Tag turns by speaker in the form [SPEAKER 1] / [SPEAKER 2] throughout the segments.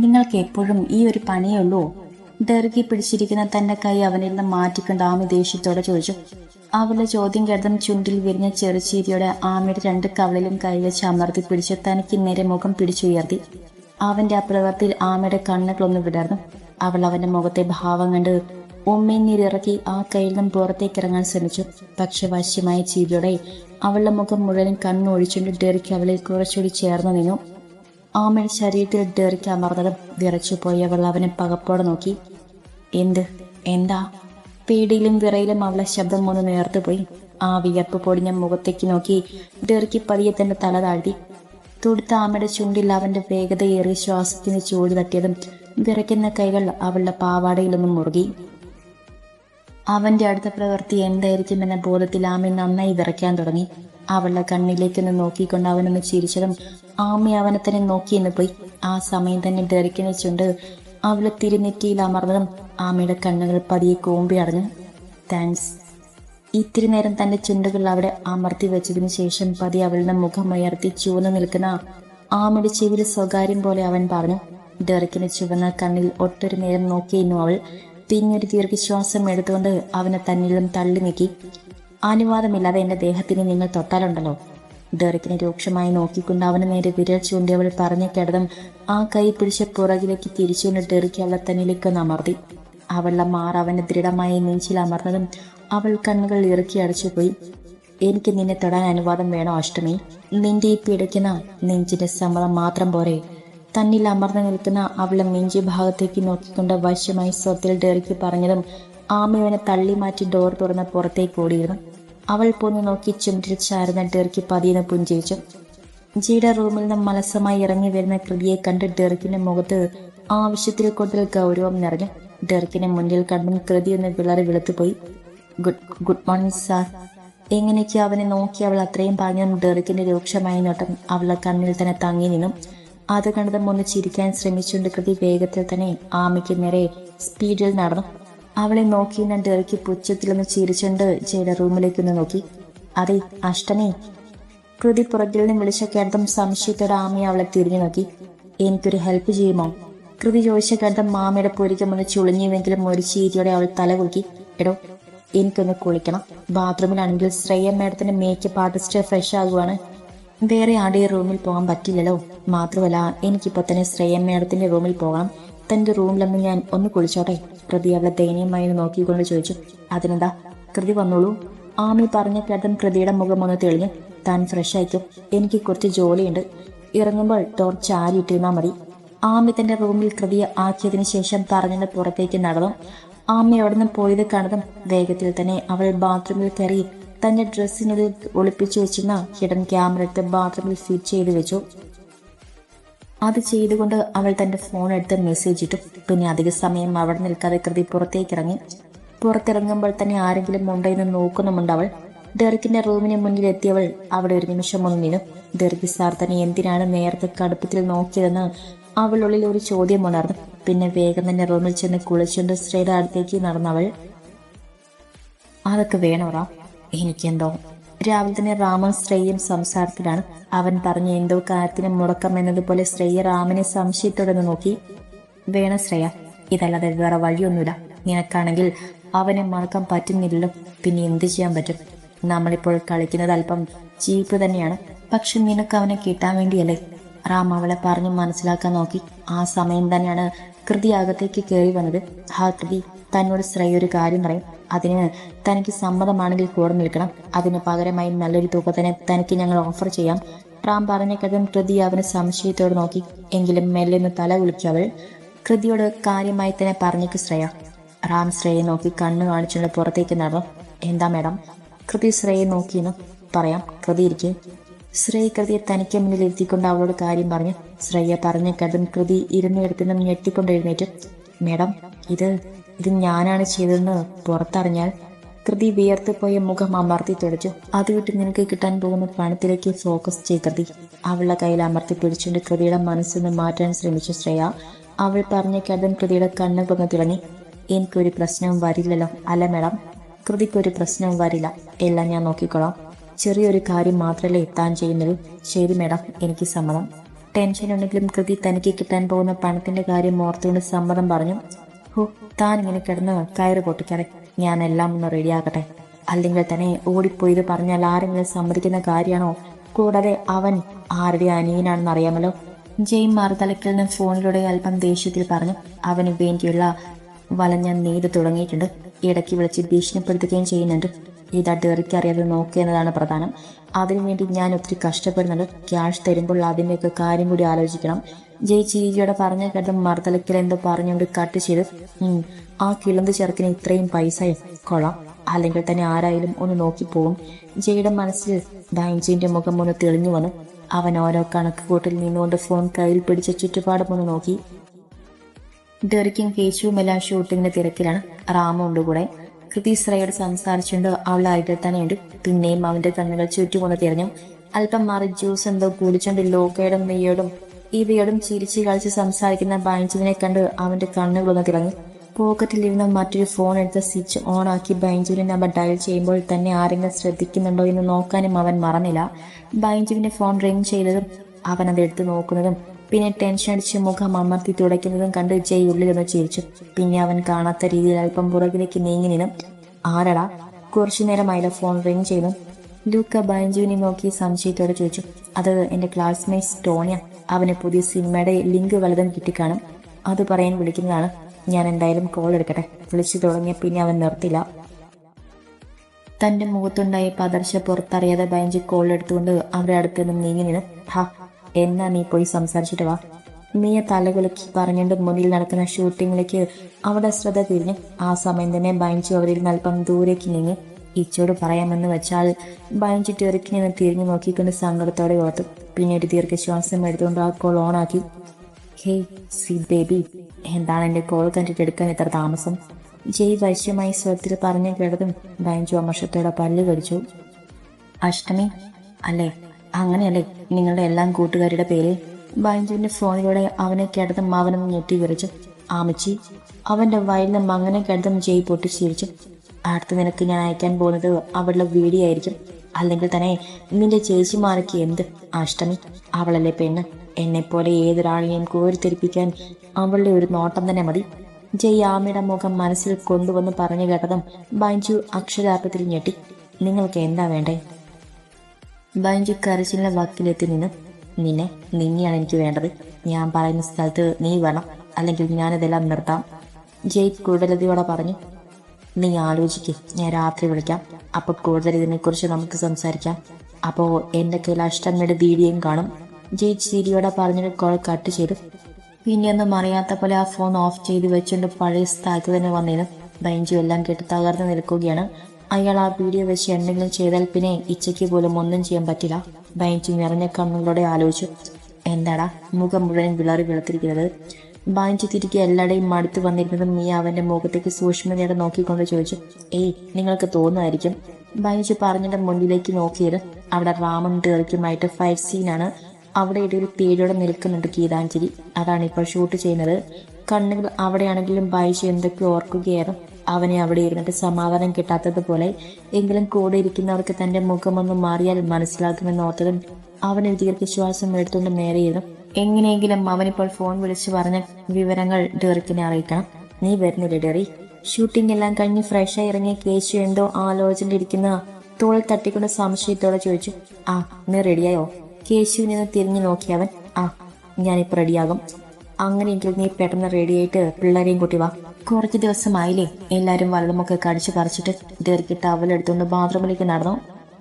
[SPEAKER 1] നിങ്ങൾക്ക് എപ്പോഴും ഈ ഒരു പണിയേ ഉള്ളൂ ഡെറുകി പിടിച്ചിരിക്കുന്ന തന്റെ കൈ അവനിൽ നിന്ന് മാറ്റിക്കൊണ്ട് ആമി ദേഷ്യത്തോടെ ചോദിച്ചു. അവളുടെ ചോദ്യം കരുതം ചുണ്ടിൽ വിരിഞ്ഞ ചെറുചീരിയോടെ ആമയുടെ രണ്ട് കവളിലും കൈവച്ച് അമർത്തി പിടിച്ച് തനിക്ക് നേരെ മുഖം പിടിച്ചുയർത്തി. അവന്റെ ആ പ്രവൃത്തിയിൽ ആമയുടെ കണ്ണുകളൊന്ന് വിടർന്നു. അവൾ അവന്റെ മുഖത്തെ ഭാവം കണ്ട് ഉമ്മേന്നീരിറക്കി ആ കയ്യിൽ നിന്നും പുറത്തേക്ക് ഇറങ്ങാൻ ശ്രമിച്ചു. പക്ഷെ വശ്യമായ ചീരിയോടെ അവളുടെ മുഖം മുഴുവൻ കണ്ണൊഴിച്ചുകൊണ്ട് ഡെറിക്ക് അവളിൽ കുറച്ചുകൂടി ചേർന്നു നിന്നു. ആമയുടെ ശരീരത്തിൽ ഡെറിക്ക് അമർന്നതും വിറച്ചുപോയി അവൾ അവനെ പകപ്പോടെ നോക്കി. എന്ത്? എന്താ? പേടിയിലും വിറയിലും അവളെ ശബ്ദം ഒന്ന് നേർത്തുപോയി ആ വിയർപ്പ് പൊടിഞ്ഞ മുഖത്തേക്ക് നോക്കി. ഡെറിക്ക് പതിയെ തന്റെ തല താഴ്ത്തി. തുടുത്ത ആമയുടെ ചുണ്ടിൽ അവന്റെ വേഗതയേറി ശ്വാസത്തിന് ചൂട് തട്ടിയതും വിറയ്ക്കുന്ന കൈകൾ അവളുടെ പാവാടയിലൊന്നും മുറുകി. അവന്റെ അടുത്ത പ്രവൃത്തി എന്തായിരിക്കുമെന്ന ബോധത്തിൽ ആമി നന്നായി വിറയ്ക്കാൻ തുടങ്ങി. അവളുടെ കണ്ണിലേക്കൊന്ന് നോക്കിക്കൊണ്ട് അവനൊന്ന് ചിരിച്ചതും ആമി അവനെ തന്നെ നോക്കിയെന്ന് പോയി. ആ സമയം തന്നെ ഡെറിക്കുന്ന ചുണ്ട് അവളെ തിരുനെറ്റിയിൽ അമർന്നതും ആമയുടെ കണ്ണുകൾ പതിയെ കോമ്പി അടഞ്ഞു. താങ്ക്സ് ഇത്തിരി നേരം തന്റെ ചുണ്ടുകൾ അവിടെ അമർത്തി വെച്ചതിനു ശേഷം പതി അവളുടെ മുഖം ഉയർത്തി ചുവന്നു നിൽക്കുന്ന ആമയുടെ ചെവിയിൽ സ്വകാര്യം പോലെ അവൻ പറഞ്ഞു ഡെറിക്കിന് ചുവന്ന കണ്ണിൽ ഒട്ടൊരു നേരം നോക്കിയിരുന്നു അവൾ. പിന്നൊരു ദീർഘശ്വാസം എടുത്തുകൊണ്ട് അവനെ തന്നിലും തള്ളി നീക്കി. അനുവാദമില്ലാതെ എന്റെ ദേഹത്തിന് നിങ്ങൾ തൊട്ടാലുണ്ടല്ലോ. ഡെറിക്കിനെ രൂക്ഷമായി നോക്കിക്കൊണ്ട് അവന് നേരെ വിരൽ ചൂണ്ടി അവൾ പറഞ്ഞ കിടതും ആ കൈ പിടിച്ച പുറകിലേക്ക് തിരിച്ചുകൊണ്ട് ഡെറിക്ക് അവളെ തന്നിലേക്ക് അമർത്തി അവളുടെ മാർ അവനെ ദൃഢമായി നെഞ്ചിൽ അമർന്നതും അവൾ കണ്ണുകൾ ഇറുക്കി അടച്ചുപോയി എനിക്ക് നിന്നെ തൊടാൻ അനുവാദം വേണോ അഷ്ടമി? നിന്റെ ഈ പിടയ്ക്കുന്ന നെഞ്ചിന്റെ സമ്മതം മാത്രം പോരെ. തന്നിൽ അമർന്നു നിൽക്കുന്ന അവളെ മിഞ്ചി ഭാഗത്തേക്ക് നോക്കിക്കൊണ്ട് വശ്യമായി സ്വത്തിൽ ഡെറിക്ക് പറഞ്ഞതും ആമയവനെ തള്ളി മാറ്റി ഡോർ തുറന്ന് പുറത്തേക്ക് ഓടിയിരുന്നു. അവൾ പോന്ന് നോക്കി ചുമറ്റിൽ ചാരുന്ന ഡെറിക്ക് പതിയെന്ന് പുഞ്ചിരിച്ചു. ജിയുടെ റൂമിൽ നിന്ന് മലസമായി ഇറങ്ങി വരുന്ന കൃതിയെ കണ്ട് ഡെറിക്കിന്റെ മുഖത്ത് ആവശ്യത്തിൽ കൂടുതൽ ഗൗരവം നിറഞ്ഞു. ഡെറിക്കിനെ മുന്നിൽ കണ്ടും കൃതി ഒന്ന് വിളറി വെളുത്തുപോയി. Good good morning sir. എങ്ങനെയൊക്കെ അവനെ നോക്കി അവൾ അത്രയും പറഞ്ഞതും ഡെറിക്കിന്റെ രൂക്ഷമായ നോട്ടം അവളെ കണ്ണിൽ തന്നെ തങ്ങി നിന്നു. അത് കണ്ടതും ഒന്ന് ചിരിക്കാൻ ശ്രമിച്ചുകൊണ്ട് കൃതി വേഗത്തിൽ തന്നെ ആമയ്ക്ക് നേരെ സ്പീഡിൽ നടന്നു. അവളെ നോക്കി ഞാൻ ഡെറിക്ക് പുച്ഛത്തിലൊന്ന് ചിരിച്ചുകൊണ്ട് ജയുടെ റൂമിലേക്ക് ഒന്ന് നോക്കി. അതെ അഷ്ടനെ കൃതി പുറകിൽ നിന്ന് വിളിച്ച കേട്ടതും സംശയത്തോടെ ആമയെ അവളെ തിരിഞ്ഞു നോക്കി. എനിക്കൊരു ഹെൽപ്പ് ചെയ്യുമോ? കൃതി ചോദിച്ച കേട്ടതും മാമയുടെ പൊരിക്കം ഒന്ന് ചുളിഞ്ഞുവെങ്കിലും ഒരു ചീരിയോടെ അവൾ തല കുലുക്കി എടോ എനിക്കൊന്ന് കുളിക്കണം. ബാത്റൂമിലാണെങ്കിൽ ശ്രേയ മേഡത്തിന്റെ മേക്കപ്പ് ആർട്ടിസ്റ്റ് ഫ്രഷ് ആകുവാണ്. വേറെ ആടെയും റൂമിൽ പോകാൻ പറ്റില്ലല്ലോ. മാത്രമല്ല എനിക്കിപ്പോ തന്നെ ശ്രേയ മേഡത്തിന്റെ റൂമിൽ പോകണം. തന്റെ റൂമിലൊന്ന് ഞാൻ ഒന്ന് കുളിച്ചോട്ടെ. കൃതി അവളെ ദയനീയമായി നോക്കിക്കൊണ്ട് ചോദിച്ചു. അതിനെന്താ? കൃതി വന്നോളൂ. ആമി പറഞ്ഞ കേട്ടൻ കൃതിയുടെ മുഖം ഒന്ന് തെളിഞ്ഞു താൻ ഫ്രഷ് ആയിക്കും? എനിക്ക് കുറച്ച് ജോലിയുണ്ട്. ഇറങ്ങുമ്പോൾ ടോർച്ച് ചാരിയിട്ടിരുന്നാൽ മതി. ആമി തന്റെ റൂമിൽ കൃതിയെ ആക്കിയതിനു ശേഷം പറഞ്ഞിട്ട് പുറത്തേക്ക് നടന്നു. ആമി അവിടെ നിന്ന് പോയത് കണ്ടതും വേഗത്തിൽ തന്നെ അവൾ ബാത്റൂമിൽ കയറി തന്റെ ഡ്രസ്സിനുള്ളിൽ ഒളിപ്പിച്ചു വെച്ചിരുന്ന ഹിഡൻ ക്യാമറ എടുത്ത് ബാത്റൂമിൽ ഫിറ്റ് ചെയ്ത് വെച്ചു. അത് ചെയ്തുകൊണ്ട് അവൾ തന്റെ ഫോൺ എടുത്ത് മെസ്സേജ് ഇട്ടു. പിന്നെ അധിക സമയം അവിടെ നിൽക്കാതെ കൃതി പുറത്തേക്ക് ഇറങ്ങി പുറത്തിറങ്ങുമ്പോൾ തന്നെ ആരെങ്കിലും ഉണ്ടോ എന്ന് നോക്കുന്നുമുണ്ട് അവൾ. ഡെറിക്കിന്റെ റൂമിന് മുന്നിൽ എത്തിയവൾ അവിടെ ഒരു നിമിഷം മുന്നിലും ഡെറിക്ക് സാർ തന്നെ എന്തിനാണ് നേരത്തെ കടുപ്പത്തിൽ നോക്കിയതെന്ന് അവളുള്ളിൽ ഒരു ചോദ്യം ഉണർന്നു. പിന്നെ വേഗം തന്നെ റൂമിൽ ചെന്ന് കുളിച്ചുകൊണ്ട് ശ്രേയുടെ അടുത്തേക്ക് നടന്നവൾ അതൊക്കെ വേണോറാ എനിക്കെന്തോ. രാവിലെ തന്നെ രാമൻ ശ്രേയും സംസാരത്തിലാണ്. അവൻ പറഞ്ഞ എന്തോ കാര്യത്തിന് മുടക്കം എന്നതുപോലെ ശ്രേയ രാമനെ സംശയത്തോടെ നോക്കി. വേണം ശ്രേയ ഇതല്ലാതെ വേറെ വഴിയൊന്നുമില്ല. നിനക്കാണെങ്കിൽ അവനെ മറക്കാൻ പറ്റുന്നില്ലല്ലോ. പിന്നെ എന്ത് ചെയ്യാൻ പറ്റും? നമ്മളിപ്പോൾ കളിക്കുന്നത് അല്പം ചീപ്പ് തന്നെയാണ്. പക്ഷെ നിനക്ക് അവനെ കിട്ടാൻ വേണ്ടിയല്ലേ? റാം അവളെ പറഞ്ഞു മനസ്സിലാക്കാൻ നോക്കി. ആ സമയം തന്നെയാണ് കൃതി അകത്തേക്ക് കയറി വന്നത്. ഹാ കൃതി തന്നോട് ശ്രേയ ഒരു കാര്യം പറയും. അതിന് തനിക്ക് സമ്മതമാണെങ്കിൽ കൂടെ നിൽക്കണം. അതിന് പകരമായി നല്ലൊരു തുക തന്നെ തനിക്ക് ഞങ്ങൾ ഓഫർ ചെയ്യാം. റാം പറഞ്ഞ കഥം കൃതി അവനെ സംശയത്തോട് നോക്കി. എങ്കിലും മെല്ലെ ഒന്ന് തല കുളിച്ചു അവൾ കൃതിയോട് കാര്യമായി തന്നെ പറഞ്ഞേക്ക് ശ്രേയ. റാം ശ്രേയെ നോക്കി കണ്ണു കാണിച്ചുകൊണ്ട് പുറത്തേക്ക് നടന്നു. എന്താ മേഡം? കൃതി ശ്രേയെ നോക്കിയെന്ന് പറയാം. കൃതി ഇരിക്കും. ശ്രേയ കൃതിയെ തനിക്ക് മുന്നിൽ ഇരുത്തിക്കൊണ്ട് അവളോട് കാര്യം പറഞ്ഞു. ശ്രേയ പറഞ്ഞ കഥം കൃതി ഇരുന്നിടത്തു നിന്നും ഞെട്ടിക്കൊണ്ട് എഴുന്നേറ്റ്. മേഡം ഇത് ഇത് ഞാനാണ് ചെയ്തതെന്ന് പുറത്തറിഞ്ഞാൽ കൃതി വിയർത്ത് പോയ മുഖം അമർത്തി തുടച്ചു. അത് വിട്ട് നിനക്ക് കിട്ടാൻ പോകുന്ന പണത്തിലേക്ക് ഫോക്കസ് ചെയ്ത് കൃതി. അവളുടെ കയ്യിൽ അമർത്തി പിടിച്ചുകൊണ്ട് കൃതിയുടെ മനസ്സിന്ന് മാറ്റാൻ ശ്രമിച്ചു ശ്രേയ അവൾ പറഞ്ഞ കഥം കൃതിയുടെ കണ്ണു പൊങ്ങി തിളങ്ങി. എനിക്കൊരു പ്രശ്നവും വരില്ലല്ലോ. അല്ല മേഡം കൃതിക്കൊരു പ്രശ്നവും വരില്ല. എല്ലാം ഞാൻ നോക്കിക്കോളാം. ചെറിയൊരു കാര്യം മാത്രമല്ലേ എത്താൻ ചെയ്യുന്നത്. ശരി മേഡം എനിക്ക് സമ്മതം. ടെൻഷൻ ഉണ്ടെങ്കിലും കൃതി തനിക്ക് കിട്ടാൻ പോകുന്ന പണത്തിന്റെ കാര്യം ഓർത്തുകൊണ്ട് സമ്മതം പറഞ്ഞു. ഹോ താൻ ഇങ്ങനെ കിടന്ന് കയറ് പൊട്ടിക്കാതെ ഞാൻ എല്ലാം ഒന്ന് റെഡിയാക്കട്ടെ അല്ലെങ്കിൽ തന്നെ ഓടിപ്പോയത് പറഞ്ഞാൽ ആരെങ്കിലും സമ്മതിക്കുന്ന കാര്യമാണോ? കൂടാതെ അവൻ ആരുടെ അനിയനാണെന്ന് അറിയാമല്ലോ. ജെയിം നിന്ന് ഫോണിലൂടെ അല്പം ദേഷ്യത്തിൽ പറഞ്ഞു അവന് വേണ്ടിയുള്ള വല ഞാൻ നെയ്ത് തുടങ്ങിയിട്ടുണ്ട്. ഇടയ്ക്ക് വിളിച്ച് ഭീഷണിപ്പെടുത്തുകയും ചെയ്യുന്നുണ്ട്. ഇത് ഡെറിക്ക് അറിയാതെ നോക്കുക എന്നതാണ് പ്രധാനം. അതിനുവേണ്ടി ഞാൻ ഒത്തിരി കഷ്ടപ്പെടുന്നുണ്ട്. ക്യാഷ് തരുമ്പോൾ അതിന്റെയൊക്കെ കാര്യം കൂടി ആലോചിക്കണം. ജയ് ചീരിയോടെ പറഞ്ഞ കേട്ട മർദ്ദലക്കൽ എന്തോ പറഞ്ഞുകൊണ്ട് കട്ട് ചെയ്ത് ആ കിളന്ത് ചെറുക്കിന് ഇത്രയും പൈസയും കൊള്ളാം. അല്ലെങ്കിൽ തന്നെ ആരായാലും ഒന്ന് നോക്കി പോകും ജയുടെ മനസ്സിൽ ബൈൻജിന്റെ മുഖം ഒന്ന് തെളിഞ്ഞു വന്നു അവൻ ഓരോ കണക്ക് കൂട്ടിൽ നിന്നുകൊണ്ട് ഫോൺ കയ്യിൽ പിടിച്ച ചുറ്റുപാടും ഒന്ന് നോക്കി. ഡെറിക്കും കേശുവും എല്ലാം ഷൂട്ടിങ്ങിന്റെ തിരക്കിലാണ്. റാമുണ്ട് കൂടെ. കൃതി ശ്രയോട് സംസാരിച്ചുകൊണ്ട് അവൾ അരികിൽ തന്നെയുണ്ട് പിന്നെയും അവന്റെ കണ്ണുകൾ ചുറ്റുകൊണ്ട് തിരഞ്ഞു. അല്പം മാറി ജ്യൂസ് എന്തോ കുടിച്ചുകൊണ്ട് ലോക്കയോടും നെയ്യോടും ഇവയോടും ചിരിച്ചു കളിച്ച് സംസാരിക്കുന്ന ബൈഞ്ചുവിനെ കണ്ട് അവന്റെ കണ്ണുകൾ കണ്ണുകളൊന്ന് തിളങ്ങി. പോക്കറ്റിലിരുന്ന മറ്റൊരു ഫോൺ എടുത്ത് സ്വിച്ച് ഓൺ ആക്കി ബൈഞ്ചുവിന്റെ നമ്പർ ഡയൽ ചെയ്യുമ്പോൾ തന്നെ ആരെങ്കിലും ശ്രദ്ധിക്കുന്നുണ്ടോ എന്ന് നോക്കാനും അവൻ മറന്നില്ല. ബൈഞ്ചുവിന്റെ ഫോൺ റിംഗ് ചെയ്തതും അവൻ അത് എടുത്തു നോക്കുന്നതും പിന്നെ ടെൻഷൻ അടിച്ച് മുഖം അമർത്തി തുടയ്ക്കുന്നതും കണ്ട് ജയ് ഉള്ളിലൊന്ന് ചിരിച്ചു. പിന്നെ അവൻ കാണാത്ത രീതിയിൽ അല്പം പുറകിലേക്ക് നീങ്ങി നിന്നും. ആരടാ? കുറച്ചു നേരമായില്ല ഫോൺ റിംഗ് ചെയ്തു. ലൂക്ക ബൈഞ്ചുവിനെ നോക്കി സംശയത്തോടെ ചോദിച്ചു. അത് എന്റെ ക്ലാസ്മേറ്റ് ടോണിയ. അവന് പുതിയ സിനിമയുടെ ലിങ്ക് വലുതും കിട്ടിക്കാണും. അത് പറയാൻ വിളിക്കുന്നതാണ്. ഞാൻ എന്തായാലും കോൾ എടുക്കട്ടെ. വിളിച്ചു തുടങ്ങിയ പിന്നെ അവൻ നിർത്തില്ല. തന്റെ മുഖത്തുണ്ടായി പതർച്ച പുറത്തറിയാതെ ബൈഞ്ചി കോൾ എടുത്തുകൊണ്ട് അവരുടെ അടുത്ത് നിന്നും നീങ്ങി നിന്ന്. ഹാ എന്നാ നീ പോയി സംസാരിച്ചിട്ട് വാ. നീയെ തലകുലക്കി പറഞ്ഞുകൊണ്ട് മുന്നിൽ നടക്കുന്ന ഷൂട്ടിങ്ങിലേക്ക് അവിടെ ശ്രദ്ധ തിരിഞ്ഞു ആ സമയം തന്നെ ബൈഞ്ചു അവരിൽ നിന്ന് അല്പം ദൂരേക്ക് നീങ്ങി. ഇച്ചോട് പറയാമെന്ന് വെച്ചാൽ ഭയം ടെറിക്ക് നിന്ന് തിരിഞ്ഞു നോക്കിക്കൊണ്ട് സങ്കടത്തോടെ ഓർത്തു. പിന്നെ ഒരു ദീർഘശ്വാസം എടുത്തുകൊണ്ട് ആ കോൾ ഓണാക്കി ഹേയ് സി ബേബി എന്താണ് എന്റെ കോൾ കണ്ടിട്ട് എടുക്കാൻ ഇത്ര താമസം? ജയ് വശ്യമായി സ്വരത്തിൽ പറഞ്ഞു കേട്ടതും ബൈഞ്ചു അമർഷത്തോടെ പല്ല് കടിച്ചു. അഷ്ടമി അല്ലേ? അങ്ങനെയല്ലേ? നിങ്ങളുടെ എല്ലാം കൂട്ടുകാരുടെ പേര്? ബൈഞ്ചുവിന്റെ ഫോണിലൂടെ അവനെ കേട്ടതും അവനും ഞെട്ടി വിറച്ചു ആമച്ചി അവന്റെ വയലിന് മങ്ങനെ കേട്ടതും ജയ് പൊട്ടിച്ചിരിച്ചു. അടുത്ത നിനക്ക് ഞാൻ അയക്കാൻ പോകുന്നത് അവളുടെ വീഡിയോ ആയിരിക്കും. അല്ലെങ്കിൽ തന്നെ നിന്റെ ചേച്ചിമാരൊക്കെ എന്ത്? അഷ്ടമി അവളല്ലേ പെണ്ണ്. എന്നെപ്പോലെ ഏതൊരാളെയും കോരിത്തെരിപ്പിക്കാൻ അവളുടെ ഒരു നോട്ടം തന്നെ മതി. ജയ് ആമയുടെ മുഖം മനസ്സിൽ കൊണ്ടുവന്ന് പറഞ്ഞു കേട്ടതും ബൈഞ്ചു അക്ഷരാർത്ഥത്തിൽ ഞെട്ടി. നിങ്ങൾക്ക് എന്താ വേണ്ടേ? ബൈഞ്ചു കരച്ചിലിന്റെ വക്കിലെത്തി നിന്ന്. നിന്നെ നിന്നെയാണ് എനിക്ക് വേണ്ടത്. ഞാൻ പറയുന്ന സ്ഥലത്ത് നീ വേണം അല്ലെങ്കിൽ ഞാനിതെല്ലാം നിർത്താം. ജയ് കുടലതയോടെ പറഞ്ഞു. നീ ആലോചിക്ക്. ഞാൻ രാത്രി വിളിക്കാം. അപ്പോൾ കൂടുതൽ ഇതിനെക്കുറിച്ച് നമുക്ക് സംസാരിക്കാം. അപ്പോൾ എന്റെ കയ്യിൽ അഷ്ടമിയുടെ വീഡിയോയും കാണും. ജയ് ചിരിയോടെ പറഞ്ഞിട്ട് കോൾ കട്ട് ചെയ്തു. പിന്നെയൊന്നും അറിയാത്ത പോലെ ആ ഫോൺ ഓഫ് ചെയ്ത് വെച്ചുകൊണ്ട് പഴയ സ്ഥലത്ത് തന്നെ വന്നിരുന്നു. ബൈഞ്ചു എല്ലാം കെട്ടി നിൽക്കുകയാണ്. അയാൾ ആ വീഡിയോ വെച്ച് എന്തെങ്കിലും ചെയ്താൽ പിന്നെ ഇച്ചയ്ക്ക് പോലും ഒന്നും ചെയ്യാൻ പറ്റില്ല. ബൈഞ്ചു നിറഞ്ഞ കണ്ണുകളോടെ ആലോചിച്ചു. എന്താടാ? മുഖം മുഴുവൻ വിളറി വെളുത്തിരിക്കുന്നത് ബാഞ്ചി തിരികെ എല്ലാടെയും മടുത്തു വന്നിരുന്നതും മിയ അവന്റെ മുഖത്തേക്ക് സൂക്ഷ്മതയോടെ നോക്കിക്കൊണ്ട് ചോദിച്ചു ഏയ് നിങ്ങൾക്ക് തോന്നുമായിരിക്കും ബൈജു പറഞ്ഞിട്ട് മുന്നിലേക്ക് നോക്കിയത് അവിടെ റാമും ടേർക്കുമായിട്ട് ഫൈറ്റ് സീനാണ് അവിടെ ഇടയിൽ പേടിയോടെ നിൽക്കുന്നുണ്ട് ഗീതാഞ്ജലി. അതാണ് ഇപ്പോൾ ഷൂട്ട് ചെയ്യുന്നത്. കണ്ണുകൾ അവിടെയാണെങ്കിലും ബൈജു എന്തൊക്കെ ഓർക്കുകയായിരുന്നു. അവനെ അവിടെ ഇരുന്നിട്ട് സമാധാനം കിട്ടാത്തതുപോലെ എങ്കിലും കൂടെ ഇരിക്കുന്നവർക്ക് തന്റെ മുഖമൊന്നും മാറിയാൽ മനസ്സിലാക്കുമെന്ന് ഓർത്തതും ഒരു ദീർഘശ്വാസം എടുത്തുകൊണ്ട് നേരെയിരുന്നു. എങ്ങനെയെങ്കിലും അവനിപ്പോൾ ഫോൺ വിളിച്ചു പറഞ്ഞ വിവരങ്ങൾ ഡെറിക്കിനെ അറിയിക്കണം നീ വരുന്നില്ല ഡെറി? ഷൂട്ടിംഗ് എല്ലാം കഴിഞ്ഞ് ഫ്രഷായി ഇറങ്ങിയ കേശു എന്തോ ആലോചനയിലിരിക്കുന്ന തോളിൽ തട്ടിക്കൊണ്ട് സംശയത്തോടെ ചോദിച്ചു. ആ നീ റെഡിയായോ? കേശുവിനെ തിരിഞ്ഞു നോക്കിയവൻ ആ ഞാനിപ്പോൾ റെഡിയാകും. അങ്ങനെയെങ്കിൽ നീ പെട്ടെന്ന് റെഡിയായിട്ട് പിള്ളേരെയും കൂട്ടി വാ. കുറച്ച് ദിവസമായില്ലേ എല്ലാവരും വല്ലതുമൊക്കെ കടിച്ചു പറിച്ചിട്ട് ഡെറിക്ക് ടവലെടുത്തുകൊണ്ട് ബാത്റൂമിലേക്ക് നടന്നു.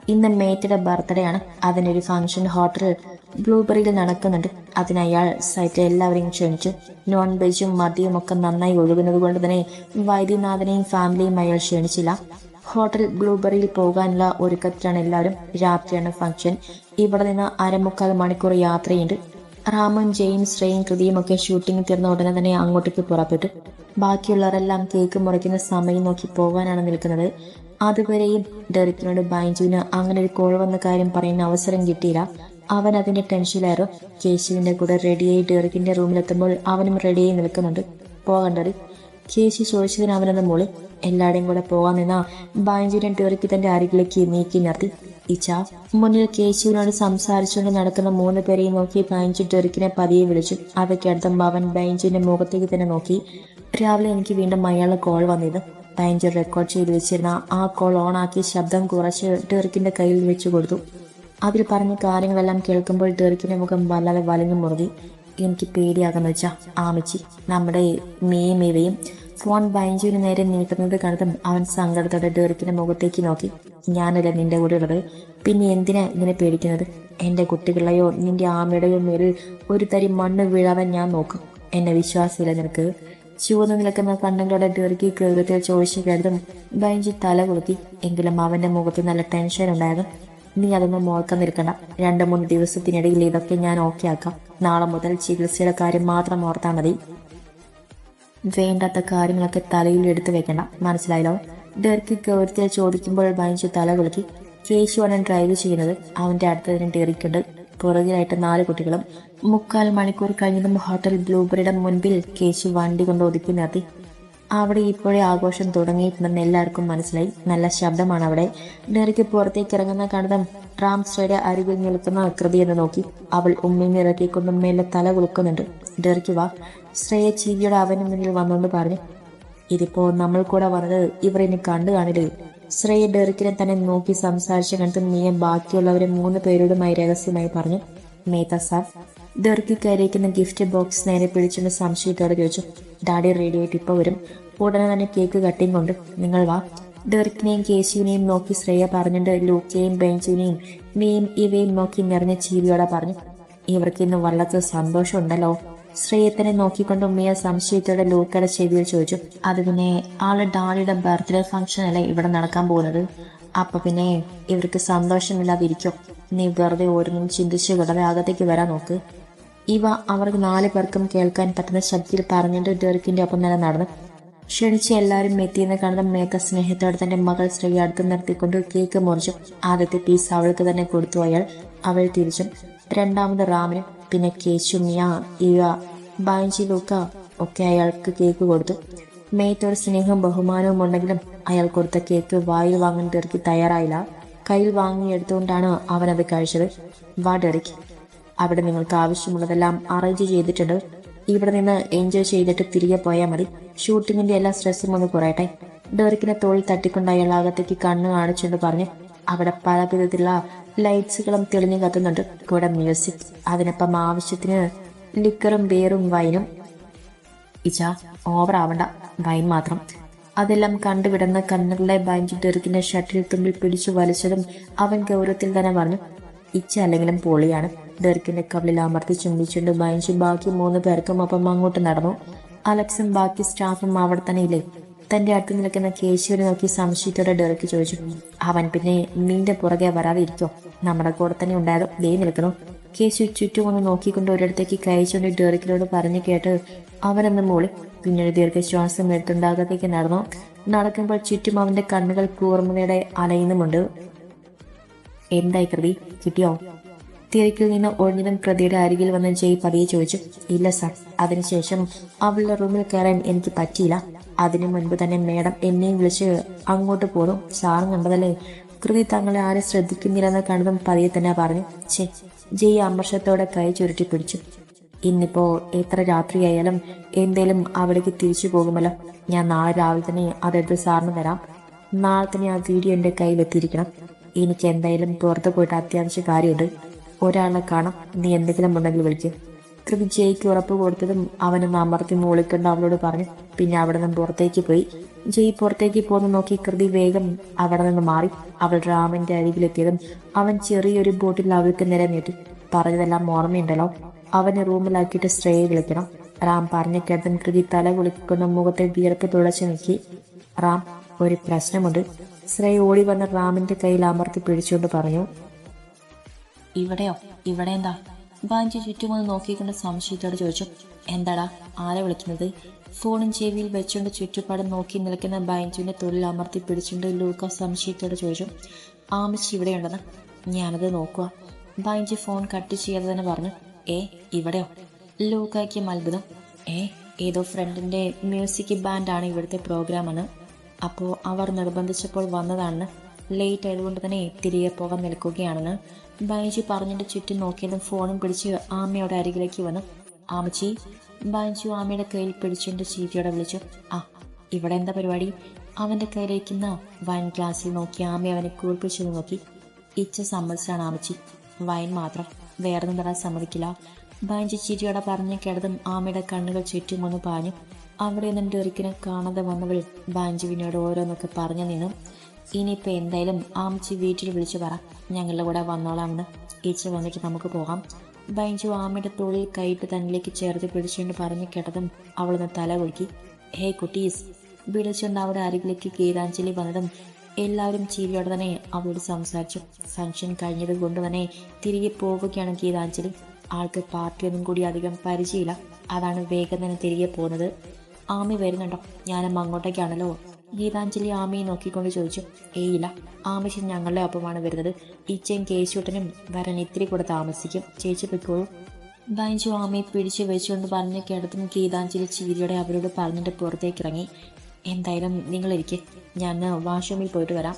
[SPEAKER 1] ഇന്ന് മേറ്റയുടെ ബർത്ത്ഡേ ആണ്. അതിനൊരു ഫങ്ഷൻ ഹോട്ടൽ ബ്ലൂബെറിയിൽ നടക്കുന്നുണ്ട്. അതിന് അയാൾ സൈറ്റിൽ എല്ലാവരെയും ക്ഷണിച്ചു. നോൺ വെജും മദ്യവും ഒക്കെ നന്നായി ഒഴുകുന്നത് കൊണ്ട് തന്നെ വൈദ്യനാഥനെയും ഫാമിലിയും അയാൾ ക്ഷണിച്ചില്ല. ഹോട്ടൽ ബ്ലൂബെറിയിൽ പോകാനുള്ള ഒരുക്കത്തിലാണ് എല്ലാവരും. രാത്രിയാണ് ഫംഗ്ഷൻ. ഇവിടെ നിന്ന് അരമുക്കാൽ മണിക്കൂർ യാത്രയുണ്ട്. റാമും ജെയിംസ് റെയും കൃതിയും ഒക്കെ ഷൂട്ടിംഗ് തീർന്ന ഉടനെ തന്നെ അങ്ങോട്ടേക്ക് പുറപ്പെട്ടു. ബാക്കിയുള്ളവരെല്ലാം കേക്ക് മുറിക്കുന്ന സമയം നോക്കി പോകാനാണ് നിൽക്കുന്നത്. അതുവരെയും ഡെറിക്കിനോട് ബൈഞ്ചുവിന് അങ്ങനെ ഒരു കോൾ വന്ന കാര്യം പറയുന്ന അവസരം കിട്ടിയില്ല. അവൻ അതിന്റെ ടെൻഷനിലായിരുന്നു കേശുവിന്റെ കൂടെ റെഡിയായി ഡെറിക്കിന്റെ റൂമിലെത്തുമ്പോൾ അവനും റെഡിയായി നിൽക്കുന്നുണ്ട്. പോകണ്ടറി കേശി ചോദിച്ചതിന് അവനെന്ന മോളി എല്ലാവരുടെയും കൂടെ പോകാൻ നിന്ന ബാഞ്ചുരൻ ടെറിക്ക് തന്റെ അരികിലേക്ക് നീക്കി നിർത്തി. ഇച്ച മുന്നിൽ കേശുവിനോട് സംസാരിച്ചുകൊണ്ട് നടക്കുന്ന മൂന്ന് പേരെയും നോക്കി ബാഞ്ചു ടെറിക്കിനെ പതിയെ വിളിച്ചു. അവയ്ക്കടുത്തും അവൻ ബൈഞ്ചിന്റെ മുഖത്തേക്ക് തന്നെ നോക്കി. രാവിലെ എനിക്ക് വീണ്ടും അയാളുടെ കോൾ വന്നത് ബൈഞ്ച് റെക്കോർഡ് ചെയ്ത് വെച്ചിരുന്ന ആ കോൾ ഓണാക്കി ശബ്ദം കുറച്ച് ടെറിക്കിന്റെ കയ്യിൽ വെച്ചു കൊടുത്തു. അതിൽ പറഞ്ഞ കാര്യങ്ങളെല്ലാം കേൾക്കുമ്പോൾ ടെറിക്കിന്റെ മുഖം വല്ലാതെ വലഞ്ഞു മുറുകി. എനിക്ക് പേടിയാകുന്ന വെച്ചാ ആമിച്ചി നമ്മുടെ മേമേവയും ഫോൺ ബൈഞ്ചുവിന് നേരെ നീട്ടുന്നത് കണ്ടതും അവൻ സങ്കടത്തോടെ ഡെറിക്കിന്റെ മുഖത്തേക്ക് നോക്കി. ഞാനല്ല നിന്റെ കൂടെ ഉള്ളത്? പിന്നെ എന്തിനാ ഇങ്ങനെ പേടിക്കുന്നത്? എന്റെ കുട്ടികളെയോ നിന്റെ ആമയുടെയോ മേലിൽ ഒരു തരി മണ്ണ് വീഴാതെ ഞാൻ നോക്കും. എന്നെ വിശ്വാസമില്ല നിനക്ക്. ചുവന്നു നിൽക്കുന്ന കണ്ണുകളുടെ ഡെറിക്ക് ഗൗരവത്തിൽ ചോദിച്ചു കരുതും ബൈഞ്ചി തല കുളുക്കി എങ്കിലും അവന്റെ മുഖത്ത് നല്ല ടെൻഷൻ ഉണ്ടായിരുന്നു. നീ അതൊന്നും ഓർക്കാൻ നിൽക്കണ്ട രണ്ട് മൂന്ന് ദിവസത്തിനിടയിൽ ഇതൊക്കെ ഞാൻ ഓക്കെ ആക്കാം. നാളെ മുതൽ ചികിത്സയുടെ കാര്യം മാത്രം ഓർത്താൽ മതി. വേണ്ടാത്ത കാര്യങ്ങളൊക്കെ തലയിൽ എടുത്തു വെക്കണം. മനസ്സിലായല്ലോ? ഡെറിക്ക് ഗൗരത്തെ ചോദിക്കുമ്പോൾ ബൈഞ്ചു തല കുലുക്കി. കേശുവാണ് ഡ്രൈവ് ചെയ്യുന്നത് അവന്റെ അടുത്തതിന് ഡെറിക്കുണ്ട്. പുറകിലായിട്ട് നാല് കുട്ടികളും. മുക്കാൽ മണിക്കൂർ കഴിഞ്ഞതും ഹോട്ടൽ ബ്ലൂബെറിയുടെ മുൻപിൽ കേശു വണ്ടി കൊണ്ട് ഒതുക്കി നിർത്തി. അവിടെ ഇപ്പോഴേ ആഘോഷം തുടങ്ങിയിട്ടുണ്ടെന്ന് എല്ലാവർക്കും മനസ്സിലായി. നല്ല ശബ്ദമാണ് അവിടെ ഡെറിക്ക് പുറത്തേക്ക് ഇറങ്ങുന്ന കണ്ടതും റാംസ്റ്റയുടെ അരികിൽ നിൽക്കുന്ന കൃതി എന്ന് നോക്കി അവൾ ഉമ്മയും ഇറക്കിക്കൊണ്ടും മേലെ തല കുളുക്കുന്നുണ്ട് ഡെറിക്ക് വാ. ശ്രേയ ചീവിയുടെ അവന് മുന്നിൽ വന്നുകൊണ്ട് പറഞ്ഞു ഇതിപ്പോ നമ്മൾ കൂടെ വന്നത് ഇവർ ഇനി കണ്ടു കാണില്ലേ? ശ്രേയ ഡെറിക്കിനെ തന്നെ നോക്കി സംസാരിച്ച കണ്ടത് നീയെ ബാക്കിയുള്ളവരെ മൂന്ന് പേരോടുമായി രഹസ്യമായി പറഞ്ഞു മേത്ത സാർ ഡെറിക്ക് കയറിയിരിക്കുന്ന ഗിഫ്റ്റ് ബോക്സ് നേരെ പിടിച്ചുകൊണ്ട് സംശയത്തോടെ ചോദിച്ചു. ഡാഡി റെഡി ആയിട്ട് ഇപ്പോൾ വരും. ഉടനെ തന്നെ കേക്ക് കട്ടിങ് കൊണ്ട് നിങ്ങൾ വാ. ഡെറിക്കിനെയും കേശുവിനെയും നോക്കി ശ്രേയ പറഞ്ഞിട്ട് ലൂക്കയും ബെഞ്ചിനെയും മീയും ഇവയും നോക്കി നിറഞ്ഞ ചീവിയോടെ പറഞ്ഞു. ഇവർക്ക് ഇന്ന് വല്ലാത്ത സന്തോഷമുണ്ടല്ലോ ശ്രേയത്തിനെ നോക്കിക്കൊണ്ട് ഉമ്മയ സംശയത്തോടെ ലൂക്കയുടെ ചെവിയിൽ ചോദിച്ചു. അത് പിന്നെ ആൾ ഡാഡിയുടെ ബർത്ത്ഡേ ഫംഗ്ഷൻ അല്ലേ ഇവിടെ നടക്കാൻ പോകുന്നത്? അപ്പൊ പിന്നെ ഇവർക്ക് സന്തോഷമില്ലാതിരിക്കും? നീ വെറുതെ ഓരോന്നും ചിന്തിച്ച് കൂടാതെ അകത്തേക്ക് വരാൻ നോക്ക്. ഇവ അവർക്ക് നാല് പേർക്കും കേൾക്കാൻ പറ്റുന്ന ശബ്ദത്തിൽ പറഞ്ഞിട്ട് ഡെറിക്കിന്റെ ഒപ്പം തന്നെ നടന്നു. ക്ഷണിച്ച് എല്ലാവരും എത്തിയെന്ന് കണ്ട മേക്ക സ്നേഹത്തോടെ തന്റെ മകൾ ശ്രീ അടുത്ത് നിർത്തിക്കൊണ്ട് കേക്ക് മുറിച്ചു. ആദ്യത്തെ പീസ് അവൾക്ക് തന്നെ കൊടുത്തു. അയാൾ അവൾ തിരിച്ചും. രണ്ടാമത് റാമിനും പിന്നെ കേശു മിയ ഇവ ബാഞ്ചി ലൂക്ക ഒക്കെ അയാൾക്ക് കേക്ക് കൊടുത്തു. മേത്തോട് സ്നേഹവും ബഹുമാനവും ഉണ്ടെങ്കിലും അയാൾ കൊടുത്ത കേക്ക് വായിൽ വാങ്ങാൻ ഡെറിക്ക് തയ്യാറായില്ല. കയ്യിൽ വാങ്ങിയെടുത്തുകൊണ്ടാണ് അവനത് കഴിച്ചത്. വാ ഡെറിക്ക്. അവിടെ നിങ്ങൾക്ക് ആവശ്യമുള്ളതെല്ലാം അറേഞ്ച് ചെയ്തിട്ടുണ്ട്. ഇവിടെ നിന്ന് എൻജോയ് ചെയ്തിട്ട് തിരികെ പോയാൽ മതി. ഷൂട്ടിങ്ങിന്റെ എല്ലാ സ്ട്രെസ്സും ഒന്ന് കുറയട്ടെ. ഡെറിക്കിനെ തോളിൽ തട്ടിക്കൊണ്ട് അയാൾ അകത്തേക്ക് കണ്ണ് കാണിച്ചുകൊണ്ട് പറഞ്ഞു അവിടെ പല വിധത്തിലുള്ള ലൈറ്റ്സുകളും തെളിഞ്ഞു കത്തുന്നുണ്ട്. കൂടെ മ്യൂസിക് അതിനൊപ്പം ആവശ്യത്തിന് ലിക്കറും ബിയറും വൈനും ഇച്ച ഓവർ ആവണ്ട. വൈൻ മാത്രം. അതെല്ലാം കണ്ടുവിടുന്ന കണ്ണുകളെ ബാഞ്ചി ഡെറിക്കിന്റെ ഷട്ടിൽ തുമ്പിൽ പിടിച്ചു വലിച്ചതും അവൻ ഗൗരവത്തിൽ തന്നെ പറഞ്ഞു ഇച്ച അല്ലെങ്കിലും പൊളിയാണ്. ഡെറിക്കിന്റെ കവലിൽ അമർത്തി ചുംബിച്ചുകൊണ്ട് ബഞ്ചും ബാക്കി മൂന്ന് പേർക്കും ഒപ്പം അങ്ങോട്ട് നടന്നു. അലക്സും ബാക്കി സ്റ്റാഫും അവിടെ തന്നെ ഇല്ലേ തന്റെ അടുത്ത് നിൽക്കുന്ന കേശുവിനെ നോക്കി സംശയത്തോടെ ഡെറിക്ക് ചോദിച്ചു. അവൻ പിന്നെ നിന്റെ പുറകെ വരാതിരിക്കോ? നമ്മുടെ കൂടെ തന്നെ ഉണ്ടായത് ദേ നിൽക്കുന്നു. കേശു ചുറ്റും ഒന്ന് നോക്കിക്കൊണ്ട് ഒരിടത്തേക്ക് കഴിച്ചുകൊണ്ട് ഡെറിക്കിനോട് പറഞ്ഞു കേട്ട് അവനൊന്ന് മൂളി. പിന്നീട് ദീർഘശ്വാസം എടുത്തുണ്ടാകത്തേക്ക് നടന്നു. നടക്കുമ്പോൾ ചുറ്റും അവന്റെ കണ്ണുകൾ കൂർമ്മയുടെ അലയുന്നുമുണ്ട്. എന്തായി കൃതി? കിട്ടിയോ? തിരക്കിൽ നിന്ന് ഒഴിഞ്ഞതും കൃതിയുടെ അരികിൽ വന്ന് ജയ് പതിയെ ചോദിച്ചു ഇല്ല സർ അതിനുശേഷം അവളുടെ റൂമിൽ കയറാൻ എനിക്ക് പറ്റിയില്ല. അതിനു മുൻപ് തന്നെ മേഡം എന്നെയും വിളിച്ച് അങ്ങോട്ട് പോന്നു. സാറും കണ്ടതല്ലേ കൃതി തങ്ങളെ ആരും ശ്രദ്ധിക്കുന്നില്ലെന്ന് കണ്ടതും പതിയെ തന്നെ പറഞ്ഞു. ഛേ ജയ് അമർഷത്തോടെ കൈ ചുരുട്ടി പിടിച്ചു. ഇന്നിപ്പോ എത്ര രാത്രിയായാലും എന്തേലും അവിടേക്ക് തിരിച്ചു പോകുമല്ലോ. ഞാൻ നാളെ രാവിലെ തന്നെ അതെടുത്ത് സാറിന് തരാം. നാളെ തന്നെ ആ വീഡിയോ എന്റെ കയ്യിലെത്തിയിരിക്കണം. എനിക്ക് എന്തായാലും പുറത്ത് പോയിട്ട് അത്യാവശ്യ കാര്യമുണ്ട്. ഒരാളെ കാണാം. നീ എന്തെങ്കിലും ഉണ്ടെങ്കിൽ വിളിച്ച് കൃതി ജയ്ക്ക് ഉറപ്പ് കൊടുത്തതും അവനും അമർത്തി മൂളിക്കൊണ്ട് അവളോട് പറഞ്ഞു പിന്നെ അവിടെ നിന്ന് പുറത്തേക്ക് പോയി. ജയ് പുറത്തേക്ക് പോന്ന് നോക്കി കൃതി വേഗം അവിടെ നിന്ന് മാറി. അവൾ രാമന്റെ അരികിലെത്തിയതും അവൻ ചെറിയൊരു ബോട്ടിൽ അവൾക്ക് നേരെ നീട്ടി. പറഞ്ഞതെല്ലാം ഓർമ്മയുണ്ടല്ലോ. അവനെ റൂമിലാക്കിയിട്ട് ശ്രേയെ വിളിക്കണം. റാം പറഞ്ഞു കേട്ടതും കൃതി തല കുളിക്കുന്ന മുഖത്തെ വിയർപ്പ് തുളച്ചു നീക്കി. റാം ഒരു പ്രശ്നമുണ്ട്. ശ്രേയ ഓടി വന്ന റാമിന്റെ കയ്യിൽ അമർത്തി പിടിച്ചുകൊണ്ട് പറഞ്ഞു ഇവിടെയോ? ഇവിടെ എന്താ ബാഞ്ചി ചുറ്റുമൊന്ന് നോക്കിക്കൊണ്ട് സംശയത്തോട് ചോദിച്ചു എന്താടാ? ആരെ വിളിക്കുന്നത്? ഫോണും ചെവിയിൽ വെച്ചുകൊണ്ട് ചുറ്റുപാടും നോക്കി നിൽക്കുന്ന ബാഞ്ചുവിന്റെ തൊഴിൽ അമർത്തി പിടിച്ചുകൊണ്ട് ലൂക്ക സംശയത്തോട് ചോദിച്ചു ആമിച്ച് ഇവിടെയുണ്ടെന്ന്? ഞാനത് നോക്കുക ബാഞ്ചി ഫോൺ കട്ട് ചെയ്യാതെ തന്നെ പറഞ്ഞു ഏ ഇവിടെയോ? ലൂക്കയ്ക്ക് അത്ഭുതം ഏ ഏതോ ഫ്രണ്ടിന്റെ മ്യൂസിക് ബാൻഡാണ് ഇവിടുത്തെ പ്രോഗ്രാമെന്ന്. അപ്പോൾ അവർ നിർബന്ധിച്ചപ്പോൾ വന്നതാണെന്ന്. ലേറ്റ് ആയതുകൊണ്ട് തന്നെ തിരികെ പോകാൻ നിൽക്കുകയാണെന്ന്. ബൈജു പറഞ്ഞിട്ട് ചുറ്റും നോക്കിയതും ഫോണും പിടിച്ച് ആമയുടെ അരികിലേക്ക് വന്നു. ആമച്ചി ബൈജു ആമയുടെ കയ്യിൽ പിടിച്ചുകൊണ്ട് ചീറ്റിയോടെ വിളിച്ചു. ആ ഇവിടെ എന്താ പരിപാടി? അവന്റെ കയ്യിലേക്കുന്ന വൈൻ ഗ്ലാസ്സിൽ നോക്കി ആമ അവനെ കൂർപ്പിച്ചു നോക്കി. ഇച്ച സമ്മതിച്ചാണ് ആമച്ചി. വൈൻ മാത്രം. വേറൊന്നും തരാൻ സമ്മതിക്കില്ല. ബൈജു ചിരിയോടെ പറഞ്ഞ കിടതും ആമയുടെ കണ്ണുകൾ ചുറ്റും ഒന്ന് പാഞ്ഞു. അവിടെ നിന്നും ഒരിക്കലും കാണാതെ വന്നവൾ ബാഞ്ചുവിനോട് ഓരോന്നൊക്കെ പറഞ്ഞു നിന്നു. ഇനിയിപ്പോൾ എന്തായാലും ആമച്ചി വീട്ടിൽ വിളിച്ചു പറ. ഞങ്ങളുടെ കൂടെ വന്നോളാമെന്ന് ഈച്ച വന്നിട്ട് നമുക്ക് പോകാം. ബൈഞ്ചു ആമയുടെ തൊഴിൽ കൈയിട്ട് തന്നിലേക്ക് ചേർത്ത് പിടിച്ചുകൊണ്ട് പറഞ്ഞു കേട്ടതും അവളൊന്ന് തല കുലുക്കി. ഹേ കുട്ടീസ്. വിളിച്ചുകൊണ്ട് അവിടെ അരികിലേക്ക് ഗീതാഞ്ജലി വന്നതും എല്ലാവരും ചിരിയോടെ തന്നെ അവളോട് സംസാരിച്ചു. ഫംഗ്ഷൻ കഴിഞ്ഞത് കൊണ്ട് തന്നെ തിരികെ പോവുകയാണ് ഗീതാഞ്ജലി. ആൾക്ക് പാർട്ടിയൊന്നും കൂടി അധികം പരിചയമില്ല. അതാണ് വേഗം തന്നെ തിരികെ പോകുന്നത്. ആമി വരുന്നുണ്ടോ? ഞാനും അങ്ങോട്ടേക്കാണല്ലോ. ഗീതാഞ്ജലി ആമയെ നോക്കിക്കൊണ്ട് ചോദിച്ചു ഏയില്ല ആമശി ഞങ്ങളുടെ ഒപ്പമാണ് വരുന്നത്. ഈച്ചയും കേശുട്ടനും വരാൻ ഇത്തിരി കൂടെ താമസിക്കും. ചേച്ചി പൊയ്ക്കോളൂ. ബൈജു ആമയെ പിടിച്ചു വെച്ചുകൊണ്ട് പറഞ്ഞ കിടത്തും ഗീതാഞ്ജലി ചീരിയോടെ അവരോട് പറഞ്ഞിട്ട് പുറത്തേക്ക് ഇറങ്ങി എന്തായാലും നിങ്ങളിരിക്കെ ഞാൻ വാഷ്റൂമിൽ പോയിട്ട് വരാം.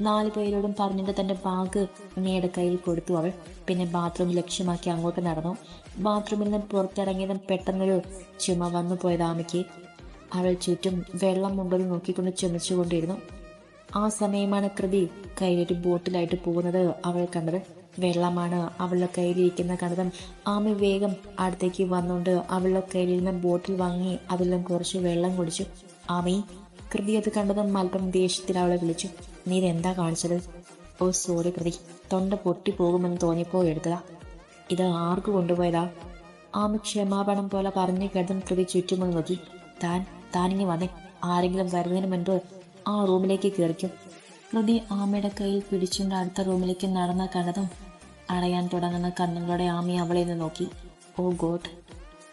[SPEAKER 1] നാല് പേരോടും പറഞ്ഞിട്ട് തന്റെ ബാഗ് ഉണ്ണിയുടെ കയ്യിൽ കൊടുത്തു അവൾ. പിന്നെ ബാത്റൂം ലക്ഷ്യമാക്കി അങ്ങോട്ട് നടന്നു. ബാത്റൂമിൽ നിന്ന് പുറത്തിറങ്ങിയതും പെട്ടെന്നൊരു ചുമ വന്നു പോയത് ആമയ്ക്ക്. അവൾ ചുറ്റും വെള്ളം മുമ്പിൽ നോക്കിക്കൊണ്ട് ചുമച്ചുകൊണ്ടിരുന്നു. ആ സമയമാണ് കൃതി കയ്യിലൊരു ബോട്ടിലായിട്ട് പോകുന്നത് അവൾ കണ്ടത്. വെള്ളമാണ് അവളുടെ കയ്യിലിരിക്കുന്ന കണ്ടതും ആമി വേഗം അടുത്തേക്ക് വന്നുകൊണ്ട് അവളുടെ കയ്യിലിരുന്ന ബോട്ടിൽ വാങ്ങി അതിലും കുറച്ച് വെള്ളം കുടിച്ചു. ആമി കൃതി അത് കണ്ടതും അല്പം ദേഷ്യത്തിൽ അവളെ വിളിച്ചു. നീ എന്താ കാണിച്ചത്? ഓ സോറി കൃതി. തൊണ്ട പൊട്ടിപ്പോകുമെന്ന് തോന്നിയപ്പോൾ എടുത്തതാ. ഇത് ആർക്ക് കൊണ്ടുപോയതാ? ആമി ക്ഷമാപണം പോലെ പറഞ്ഞു കേട്ടതും കൃതി ചുറ്റുമെന്ന് നോക്കി. താൻ താനിങ്ങി വന്നേ ആരെങ്കിലും വരുന്നതിന് മുൻപ് ആ റൂമിലേക്ക് കയറിക്കും. കൃതി ആമയുടെ കയ്യിൽ പിടിച്ചുകൊണ്ട് അടുത്ത റൂമിലേക്ക് നടന്ന കണ്ടതും അടയാൻ തുടങ്ങുന്ന കണ്ണുകളോടെ ആമി അവളെ നിന്ന് നോക്കി. ഓ ഗോഡ്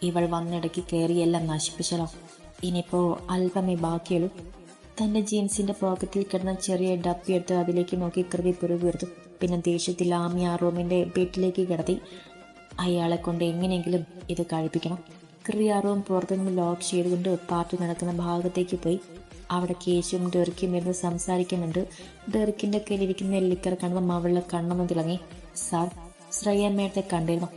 [SPEAKER 1] ഇവൾ വന്നിടയ്ക്ക് കയറിയെല്ലാം നശിപ്പിച്ചല്ലോ. ഇനിയിപ്പോ അല്പമേ ബാക്കിയുള്ളൂ. തന്റെ ജീൻസിന്റെ പോക്കറ്റിൽ കിടന്ന ചെറിയ ഡപ്പി എടുത്ത് അതിലേക്ക് നോക്കി കൃതി പുറകുവരുത്തു പിന്നെ ദേഷ്യത്തിൽ ആമി ആ റൂമിന്റെ ബെഡിലേക്ക് കിടത്തി അയാളെ കൊണ്ട് എങ്ങനെയെങ്കിലും ഇത് കഴിപ്പിക്കണം. ക്രിയാറൂം പുറത്തുനിന്ന് ലോക്ക് ചെയ്തുകൊണ്ട് പാർട്ടി നടക്കുന്ന ഭാഗത്തേക്ക് പോയി. അവിടെ കേശും ഡെറിക്കും ഇരുന്ന് സംസാരിക്കുന്നുണ്ട്. ഡെറിക്കിന്റെ കയ്യിലിരിക്കുന്ന ലിക്കർ കണ്ടതും അവളുടെ കണ്ണൊന്ന് തിളങ്ങി. സാർ ശ്രേയമ്മയത്തെ കണ്ടിരുന്നു.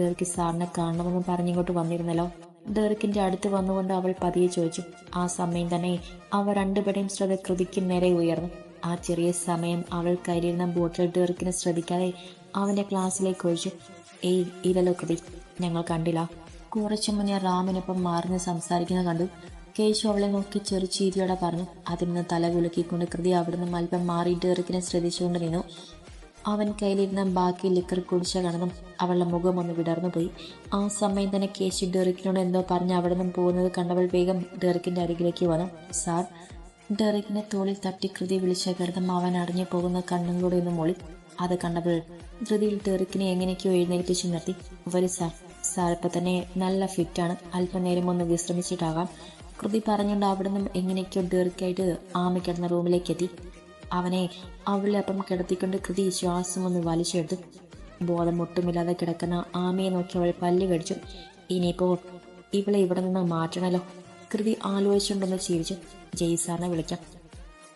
[SPEAKER 1] ഡെറിക്ക് സാറിനെ കാണണമെന്ന് പറഞ്ഞിങ്ങോട്ട് വന്നിരുന്നല്ലോ. ഡെറിക്കിന്റെ അടുത്ത് വന്നുകൊണ്ട് അവൾ പതിയെ ചോദിച്ചു. ആ സമയം തന്നെ അവർ രണ്ടുപേരെയും ശ്രദ്ധ കൃതിക്ക് നേരെ ഉയർന്നു. ആ ചെറിയ സമയം അവൾ കയ്യിലിരുന്ന ബോട്ടിൽ ഡെറിക്കിനെ ശ്രദ്ധിക്കാതെ അവന്റെ ക്ലാസ്സിലേക്ക് ഒഴിച്ചു. ഏയ് ഇല്ലല്ലോ കൃതി. ഞങ്ങൾ കണ്ടില്ല. കുറച്ചു മുന്നേ റാമിനൊപ്പം മാറിഞ്ഞ് സംസാരിക്കുന്നത് കണ്ടു. കേശു അവളെ നോക്കി ചെറു ചീരിയോടെ പറഞ്ഞു അതിൽ നിന്ന് തല കുലുക്കിക്കൊണ്ട് കൃതി അവിടുന്ന് അല്പം മാറിയിട്ട് ഡെറിക്കിനെ ശ്രദ്ധിച്ചുകൊണ്ട് നിന്നു. അവൻ കയ്യിലിരുന്ന ബാക്കി ലിക്കർ കുടിച്ച കടന്നും അവളുടെ മുഖം ഒന്ന് വിടർന്നു പോയി ആ സമയം തന്നെ കേശു ഡെറിക്കിനോട് എന്തോ പറഞ്ഞ് അവിടെ നിന്നും പോകുന്നത് കണ്ടവൾ വേഗം ഡെറിക്കിന്റെ അരികിലേക്ക് വന്നു. സാർ ഡെറിക്കിനെ തോളിൽ തട്ടി കൃതി വിളിച്ച കിടന്നും അവൻ അടഞ്ഞു പോകുന്ന കണ്ണും കൂടെ ഒന്ന് മൊളി. അത് കണ്ടപ്പോൾ ധൃതിയിൽ ഡെറിക്കിനെ എങ്ങനെയൊക്കെയോ എഴുന്നേൽപ്പിച്ചു നിർത്തി. വരി സാർ സാർ ഇപ്പം തന്നെ നല്ല ഫിറ്റാണ് അല്പനേരം ഒന്ന് വിശ്രമിച്ചിട്ടാകാം. കൃതി പറഞ്ഞുകൊണ്ട് അവിടെ നിന്നും എങ്ങനെയൊക്കെയോ ഡെറിക്കായിട്ട് ആമ കിടന്ന റൂമിലേക്ക് എത്തി അവനെ അവളെ അപ്പം കിടത്തിക്കൊണ്ട് കൃതി ശ്വാസം ഒന്ന് വലിച്ചെടുത്തു. ബോധം ഒട്ടുമില്ലാതെ കിടക്കുന്ന ആമയെ നോക്കി അവൾ പല്ല് കടിച്ചു. ഇനിയിപ്പോ ഇവളെ ഇവിടെ നിന്ന് മാറ്റണല്ലോ. കൃതി ആലോചിച്ചുകൊണ്ടൊന്ന് ചിരിച്ചു. ജയ്സാറിനെ വിളിക്കാം.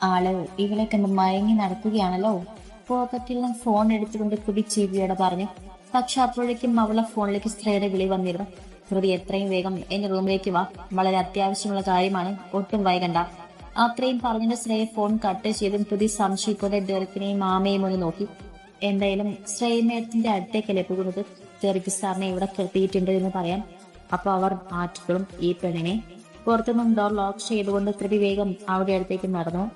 [SPEAKER 1] ആൾ ഇവളെ കണ്ട് മയങ്ങി നടക്കുകയാണല്ലോ. പോക്കറ്റിൽ നിന്ന് ഫോൺ എടുത്തുകൊണ്ട് കൃതി ചിരിയോടെ പറഞ്ഞു. പക്ഷെ അപ്പോഴേക്കും അവളെ ഫോണിലേക്ക് സ്ത്രീയുടെ വിളി വന്നിരുന്നു. ശ്രുതി എത്രയും വേഗം എന്റെ റൂമിലേക്ക് വാ. വളരെ അത്യാവശ്യമുള്ള കാര്യമാണ്. ഒട്ടും വൈകണ്ട. അത്രയും പറഞ്ഞിട്ട് ശ്രേയ ഫോൺ കട്ട് ചെയ്തും കൃതി സംശയിക്കാതെ ഡെറിക്കിനെയും മാമയും ഒന്ന് നോക്കി. എന്തായാലും ശ്രേയമേത്തിന്റെ അടുത്തേക്ക് പോകുന്നത്? ഡെറിക് സാറിനെ ഇവിടെ കെട്ടിയിട്ടുണ്ട് എന്ന് പറയാം അപ്പൊ അവർ ആറ്റുകളും ഈ പെണ്ണിനെ. പുറത്തുനിന്നും ഡോർ ലോക്ക് ചെയ്തുകൊണ്ട് കൃതി വേഗം അവിടെ അടുത്തേക്ക് നടന്നു.